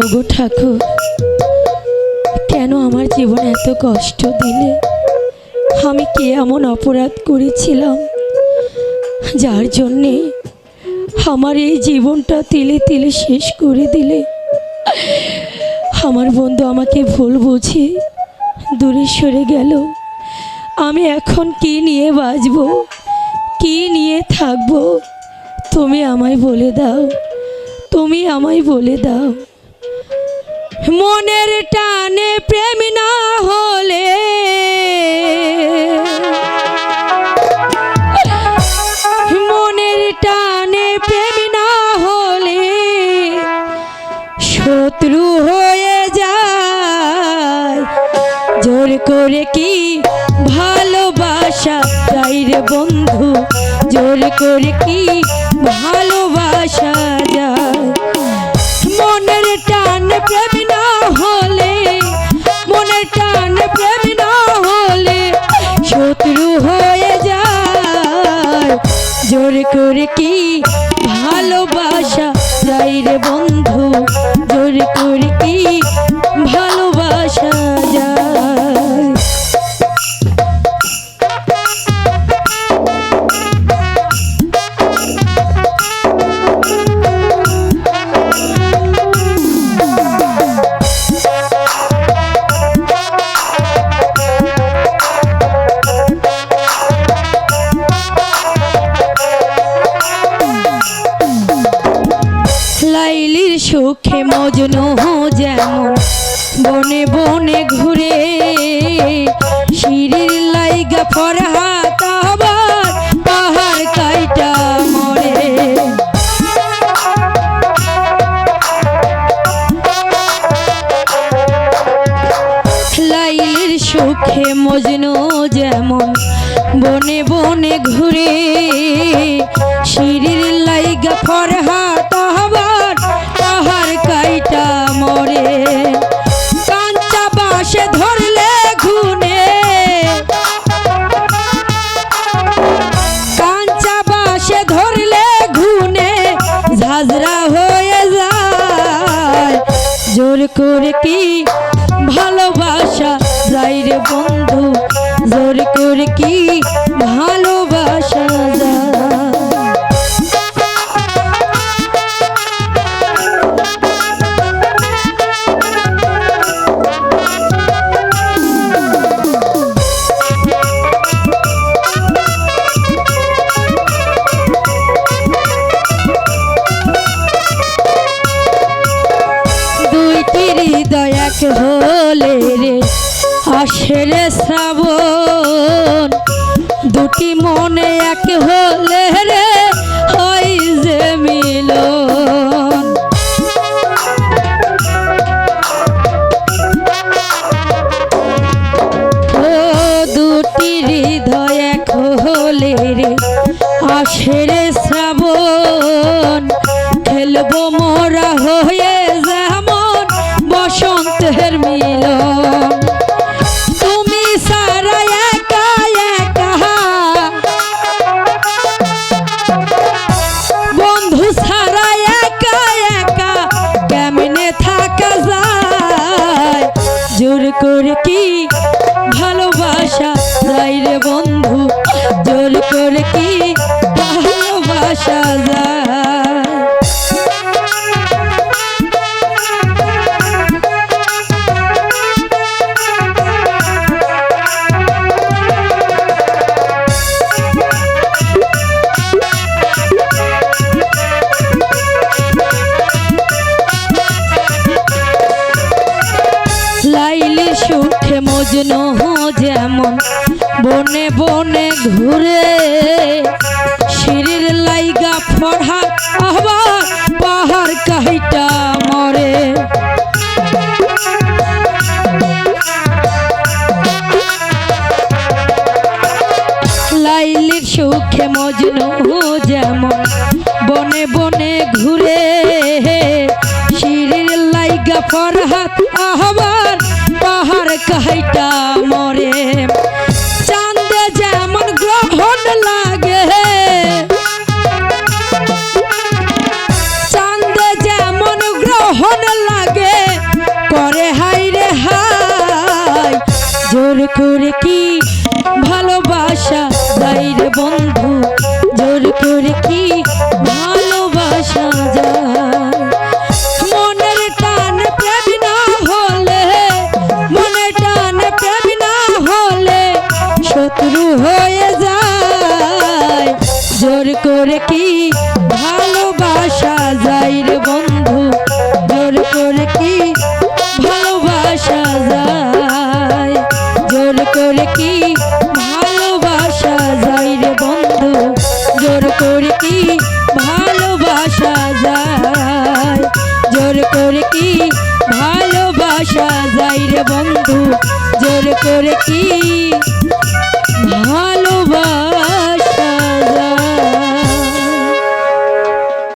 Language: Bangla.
ওগো ঠাকুর, কেন আমার জীবন এত কষ্ট দিলে? আমি কে এমন অপরাধ করেছিলাম, যার জন্যে আমার এই জীবনটা তিলে তিলে শেষ করে দিলে? আমার বন্ধু আমাকে ভুল বুঝে দূরে সরে গেল। আমি এখন কি নিয়ে বাঁচব? কি নিয়ে থাকব? তুমি আমায় বলে দাও, তুমি আমায় বলে দাও। মনের টানে প্রেম না হলে। মনের টানে প্রেম না হলে শত্রু হয়ে যায়। জোর করে কি ভালোবাসা? যাই রে বন্ধু, জোর করে কি ভালোবাসা কি লাইলির সুখে মজনু যেমন। বনে বনে ঘুরে শিরির লাইগা ফরহাত আবার পাহাড় কাইটা মরে। লাইলির সুখে মজনু যেমন। বনে বনে ঘুরে শিরির লাইগা ফরহাত জোর করে কি ভালোবাসা? যাই রে বন্ধু জোর করে কি ভালোবাসা আসে রে শ্রাবণ। দুটি মনে এক হলে রে, হয় যে মিলন। দুটি হৃদয় এক হলে রে আসে রে শ্রাবণ। খেলব মোরা হয়ে মজনু যেমন বনে বনে ঘুরে শিরির লাইগা ফড়হা আবার পাহাড় কাহিটা মরে। লাইলির সুখে মজনু যেমন বনে বনে ঘুরে, শিরির লাইগা ফরহাত আহবার যায়। জোর করে কি ভালোবাসা যায় রে বন্ধু? জোর করে কি ভালোবাসা যায়? জোর করে কি ভালোবাসা যায় রে বন্ধু? জোর করে কি ভালোবাসা যায়? জোর করে কি ভালোবাসা যায় রে বন্ধু? জোর করে কি